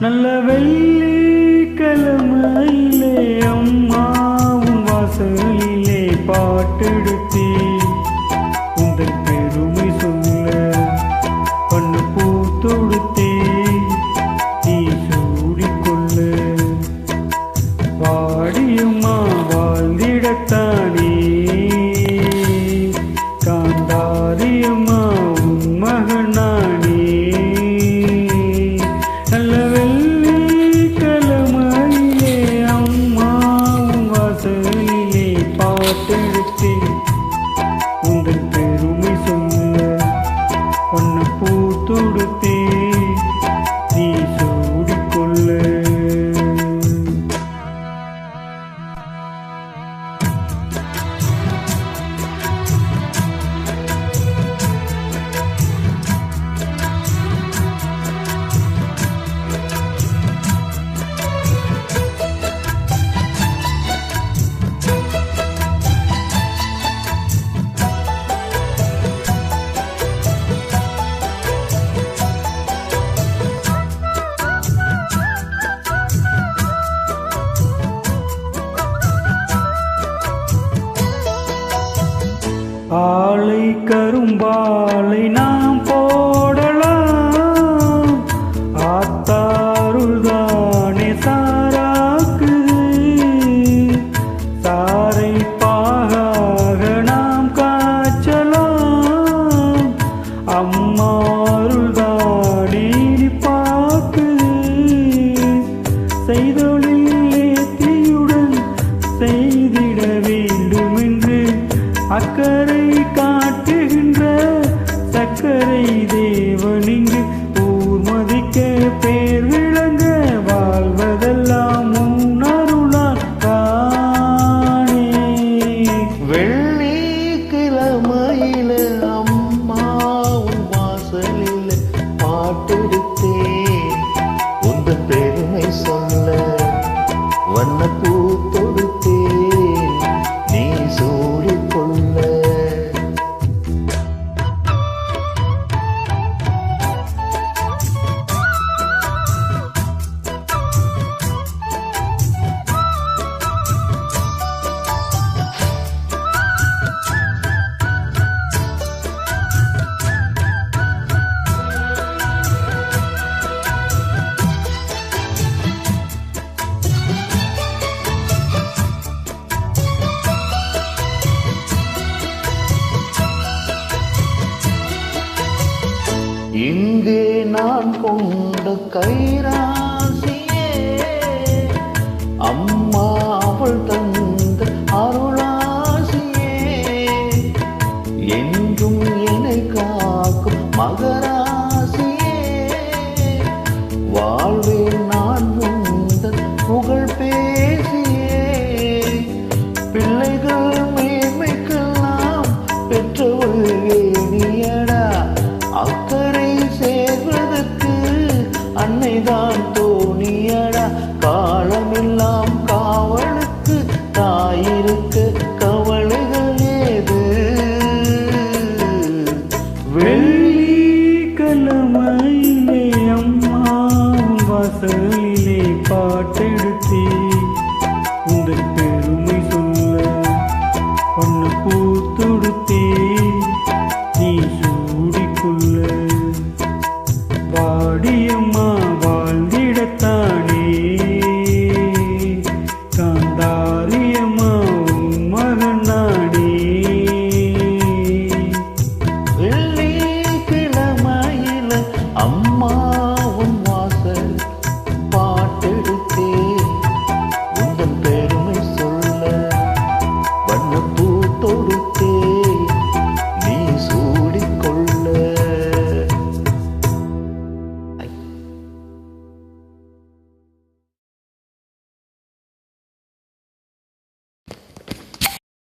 நல்ல வெள்ளி வெள்ளிக்கிழமையிலே அம்மா. ஆளை கரும்பாலை நாம் போடலாம். ஆத்தாருள் தானே சாராக்கு. சாரை பாகாக நாம் காய்ச்சலாம். அம்மாருள் தானே பாக்குது செய்தொழில் நேர்த்தியுடன் செய்திட வேண்டுமென்று அக்கறை நான் கொண்ட கைராசியே. அம்மா அவள் தந்த அருளாசியே. என்றும் என்னை காக்கும் மகராசியே. வாழ்வே நான் உந்தன் புகழ் பேசியே. பிள்ளைகள் நீதான் தோணியடா. காலமெல்லாம் காவலுக்கு தாயிருக்க கவலைகள் ஏது? வெள்ளி கலமையிலே அம்மா வாசலிலே பாட்டெடுத்தே. உங்கள் பெருமை சொல்ல ஒன்று பூத்தொடுத்தே. நீ சூடிக்கொள்ள பாடியம்மா